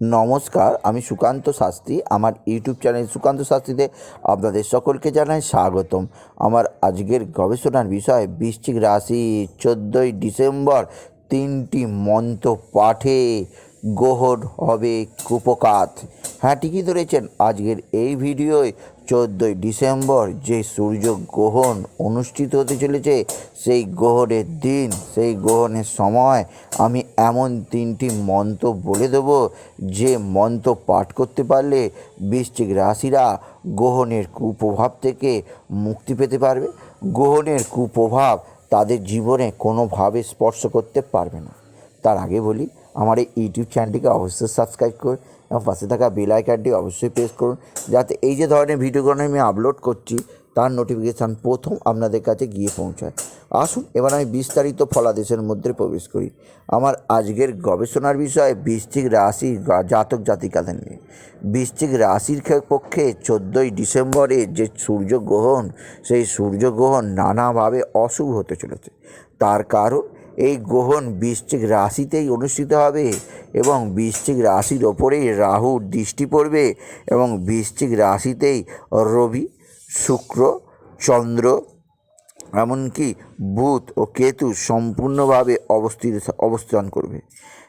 নমস্কার, আমি সুকান্ত শাস্ত্রী। আমার ইউটিউব চ্যানেল সুকান্ত শাস্ত্রীতে আপনাদের সকলকে জানাই স্বাগতম। আমার আজকের গবেষণার বিষয়, বৃশ্চিক রাশি, চোদ্দোই ডিসেম্বর, তিনটি মন্ত্র পাঠে। গ্রহণ হবে কুপকাত। হ্যাঁ ঠিকই ধরেছেন। আজকের এই ভিডিওয় চোদ্দোই ডিসেম্বর যে সূর্য গ্রহণ অনুষ্ঠিত হতে চলেছে, সেই গ্রহণের দিন, সেই গ্রহণের সময় আমি এমন তিনটি মন্ত্র বলে দেবো যে মন্ত্র পাঠ করতে পারলে বৃশ্চিক রাশিরা গ্রহণের কুপ্রভাব থেকে মুক্তি পেতে পারবে। গ্রহণের কুপ্রভাব তাদের জীবনে কোনোভাবে স্পর্শ করতে পারবে না। তার আগে বলি আমার এই ইউটিউব চ্যানেলটিকে অবশ্যই সাবস্ক্রাইব করুন এবং পাশে থাকা বেল আইকনটি অবশ্যই প্রেস করুন যাতে এই যে ধরনের ভিডিওগুলো আমি আপলোড করছি তার নোটিফিকেশান প্রথম আপনাদের কাছে গিয়ে পৌঁছায় আসুন এবার আমি বিস্তারিত ফলাদেশের মধ্যে প্রবেশ করি আমার আজকের গবেষণার বিষয় বৃশ্চিক রাশি জাতক জাতিকাদের নিয়ে বৃশ্চিক রাশির ক্ষে- পক্ষে চোদ্দোই ডিসেম্বরে যে সূর্যগ্রহণ সেই সূর্যগ্রহণ নানাভাবে অশুভ হতে চলেছে তার কারণ এই গ্রহণ বৃশ্চিক রাশিতেই অনুষ্ঠিত হবে এবং বৃশ্চিক রাশির ওপরেই রাহুর দৃষ্টি পড়বে এবং বৃশ্চিক রাশিতেই রবি, শুক্র, চন্দ্র এমনকি বুধ ও কেতু সম্পূর্ণভাবে অবস্থিত, অবস্থান করবে।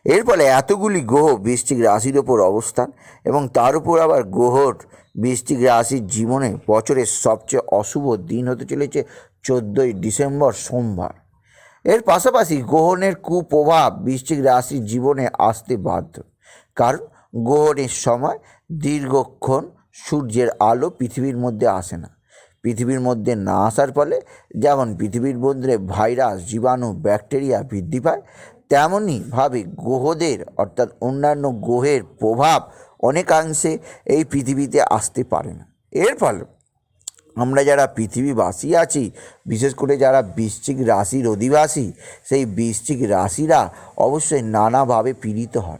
এর ফলে এতগুলি গ্রহ বৃষ্টিক রাশির ওপর অবস্থান এবং তার উপর আবার গ্রহর বৃষ্টিক রাশির জীবনে বছরের সবচেয়ে অশুভ দিন হতে চলেছে চোদ্দোই ডিসেম্বর সোমবার। এর পাশাপাশি গ্রহণের কুপ্রভাব বৃশ্চিক রাশির জীবনে আসতে বাধ্য। কারণ গ্রহণের সময় দীর্ঘক্ষণ সূর্যের আলো পৃথিবীর মধ্যে আসে না। পৃথিবীর মধ্যে না আসার ফলে যেমন পৃথিবীর মধ্যে ভাইরাস, জীবাণু, ব্যাকটেরিয়া বৃদ্ধি পায় তেমনইভাবে গ্রহদের অর্থাৎ অন্যান্য গ্রহের প্রভাব অনেকাংশে এই পৃথিবীতে আসতে পারে না। এর ফলে আমরা যারা পৃথিবীবাসী আছি, বিশেষ করে যারা বৃশ্চিক রাশির অধিবাসী, সেই বৃশ্চিক রাশিরা অবশ্যই নানাভাবে পীড়িত হন।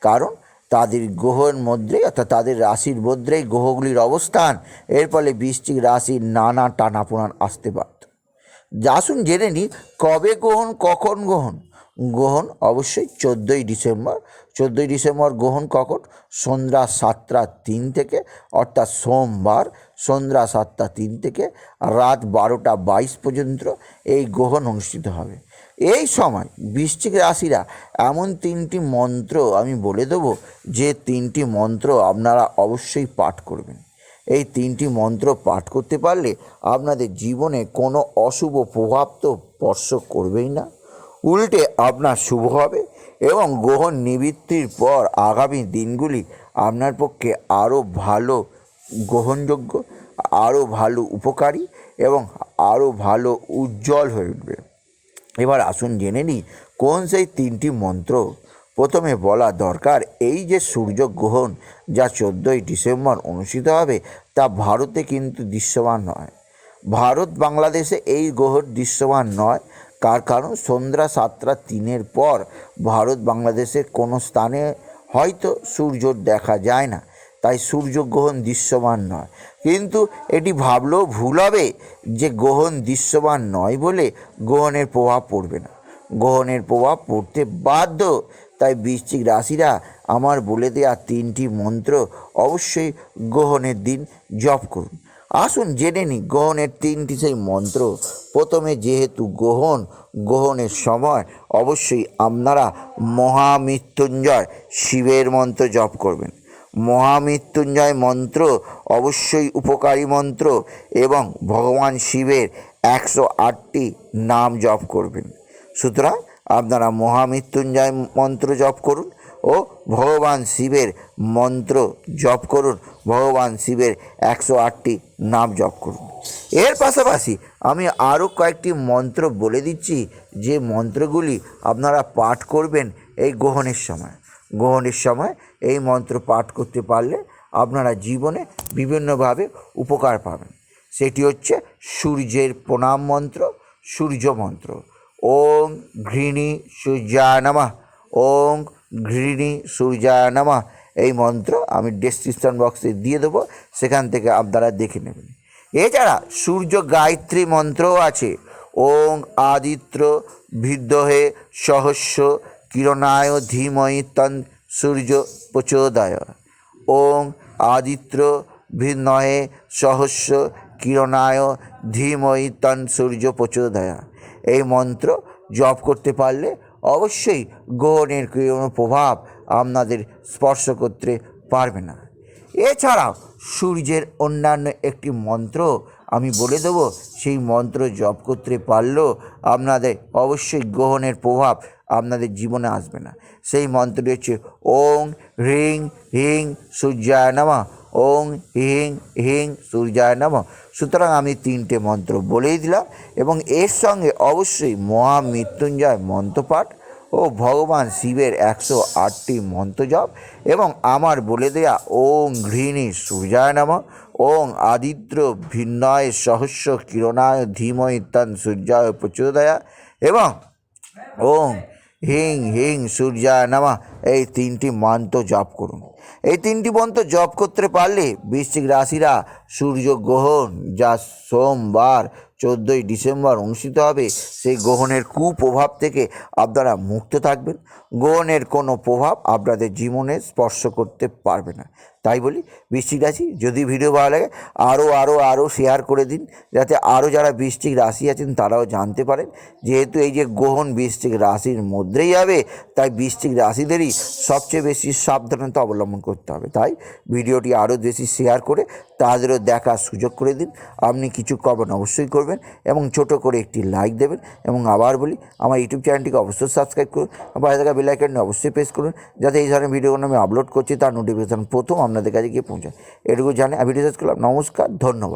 কারণ তাদের গ্রহের মধ্যে অর্থাৎ তাদের রাশির মধ্যেই গ্রহগুলির অবস্থান, এর ফলে বৃশ্চিক রাশির নানা টানাপোড়ান আসতে পারত। আসুন জেনে নিই, কবে গ্রহণ, কখন গ্রহণ? গ্রহণ অবশ্যই চোদ্দোই ডিসেম্বর। চোদ্দোই ডিসেম্বর গ্রহণ কখন? সন্ধ্যা সাতটা তিন থেকে, অর্থাৎ সোমবার সন্ধ্যা সাতটা তিন থেকে রাত বারোটা বাইশ পর্যন্ত এই গ্রহণ অনুষ্ঠিত হবে। এই সময় বৃশ্চিক রাশিরা এমন তিনটি মন্ত্র আমি বলে দেবো, যে তিনটি মন্ত্র আপনারা অবশ্যই পাঠ করবেন। এই তিনটি মন্ত্র পাঠ করতে পারলে আপনাদের জীবনে কোনো অশুভ প্রভাব তো স্পর্শ করবেই না। উল্টে আপনার শুভ হবে এবং গ্রহণ নিবৃত্তির পর আগামী দিনগুলি আপনার পক্ষে আরও ভালো গ্রহণযোগ্য, আরও ভালো উপকারী এবং আরও ভালো উজ্জ্বল হয়ে উঠবে। এবার আসুন জেনে নিই কোন সেই তিনটি মন্ত্র। প্রথমে বলা দরকার, এই যে সূর্যগ্রহণ যা চোদ্দোই ডিসেম্বর অনুষ্ঠিত হবে তা ভারতে কিন্তু দৃশ্যমান নয়। ভারত বাংলাদেশে এই গ্রহণ দৃশ্যমান নয়। কার কারণ? সন্ধ্যা সাতটা তিনের পর ভারত বাংলাদেশের কোনো স্থানে হয়তো সূর্য দেখা যায় না। তাই সূর্যগ্রহণ দৃশ্যমান নয়। কিন্তু এটি ভাবলেও ভুল হবে যে গ্রহণ দৃশ্যমান নয় বলে গ্রহণের প্রভাব পড়বে না। গ্রহণের প্রভাব পড়তে বাধ্য। তাই বৃশ্চিক রাশিরা আমার বলে দেওয়া তিনটি মন্ত্র অবশ্যই গ্রহণের দিন জপ করুন। আসুন জেনে নিই, গ্রহণের তিনটি সেই মন্ত্র। প্রথমে যেহেতু গ্রহণ, গ্রহণের সময় অবশ্যই আপনারা মহামৃত্যুঞ্জয় শিবের মন্ত্র জপ করবেন। মহামৃত্যুঞ্জয় মন্ত্র অবশ্যই উপকারী মন্ত্র এবং ভগবান শিবের একশো আটটি নাম জপ করবেন। সুতরাং আপনারা মহামৃত্যুঞ্জয় মন্ত্র জপ করুন। ও ভগবান শিবের মন্ত্র জপ করুন। ভগবান শিবের একশো আটটি নাম জপ করুন। এর পাশাপাশি আমি আরও কয়েকটি মন্ত্র বলে দিচ্ছি। যে মন্ত্রগুলি আপনারা পাঠ করবেন এই গ্রহণের সময়। গ্রহণের সময় এই মন্ত্র পাঠ করতে পারলে আপনারা জীবনে বিভিন্নভাবে উপকার পাবেন। সেটি হচ্ছে সূর্যের প্রণাম মন্ত্র, সূর্য মন্ত্র। ওম ঘৃণী সূর্যায় নমঃ। ওম ঘৃণী সূর্যায় নমঃ, এই মন্ত্র আমি ডেসক্রিপশন বক্সে দিয়ে দেবো, সেখান থেকে আপনারা দেখে নেবেন। এছাড়া সূর্য গায়ত্রী মন্ত্রও আছে। ওং আদিত্য বিদ্যহে সহস্য কিরণায় ধীমহি তন সূর্য প্রচোদয়। ওং আদিত্য ভিন্নয়ে সহস্র কিরণায় ধীময়ী তন সূর্য প্রচোদয়া। এই মন্ত্র জপ করতে পারলে অবশ্যই গ্রহণের কোনো প্রভাব আপনাদের স্পর্শ করতে পারবে না। এছাড়াও সূর্যের অন্যান্য একটি মন্ত্র আমি বলে দেবো, সেই মন্ত্র জপ করতে পারলেও আপনাদের অবশ্যই গ্রহণের প্রভাব আপনাদের জীবনে আসবে না। সেই মন্ত্রটি হচ্ছে ওং, হ্রিং হিং সূর্যায় নমঃ। ওং হিং হিং সূর্যায় নমঃ। সুতরাং আমি তিনটে মন্ত্র বলেই দিলাম এবং এর সঙ্গে অবশ্যই মহামৃত্যুঞ্জয় মন্ত্রপাঠ ও ভগবান শিবের একশো আটটি মন্ত্র জপ এবং আমার বলে দেয়া ওং ঘৃণী সূর্যায় নম। ওং আদিত্য ভিন্নয় সহস্র কিরণায় ধীময় তন সূর্যায় প্রচোদয়া এবং ওং হিং হিং সূর্যায় নামা, এই তিনটি মন্ত্র জপ করুন। এই তিনটি মন্ত্র জপ করতে পারলে বৃশ্চিক রাশিরা সূর্য গ্রহণ, যা সোমবার, চোদ্দোই ডিসেম্বর অনুষ্ঠিত হবে, সেই গ্রহণের কুপ্রভাব থেকে আপনারা মুক্ত থাকবেন। গ্রহণের কোনো প্রভাব আপনাদের জীবনে স্পর্শ করতে পারবে না। তাই বলি বৃশ্চিক রাশি, যদি ভিডিও ভালো লাগে আরও আরও আরও শেয়ার করে দিন, যাতে আরও যারা বৃশ্চিক রাশি আছেন, তারাও জানতে পারেন। যেহেতু এই যে গ্রহণ বৃশ্চিক রাশির মধ্যেই যাবে, তাই বৃশ্চিক রাশিদেরই সবচেয়ে বেশি সাবধানতা অবলম্বন করতে হবে। তাই ভিডিওটি আরও বেশি শেয়ার করে তাদেরও দেখার সুযোগ করে দিন। আপনি কিছু কমেন্ট অবশ্যই করবেন এবং ছোট করে একটি লাইক দেবেন। এবং আবার বলি, আমার ইউটিউব চ্যানেলটিকে অবশ্যই সাবস্ক্রাইব করুন। বাইরে থাকা বেলাইকনটি অবশ্যই প্রেস করুন। যাতে এই ধরনের ভিডিওগুলো আমি আপলোড করছি, তার নোটিফিকেশান প্রথম আপনাদের কাছে গিয়ে পৌঁছায়। এটুকু জানে আমি ভিডিও শেষ করলাম নমস্কার ধন্যবাদ।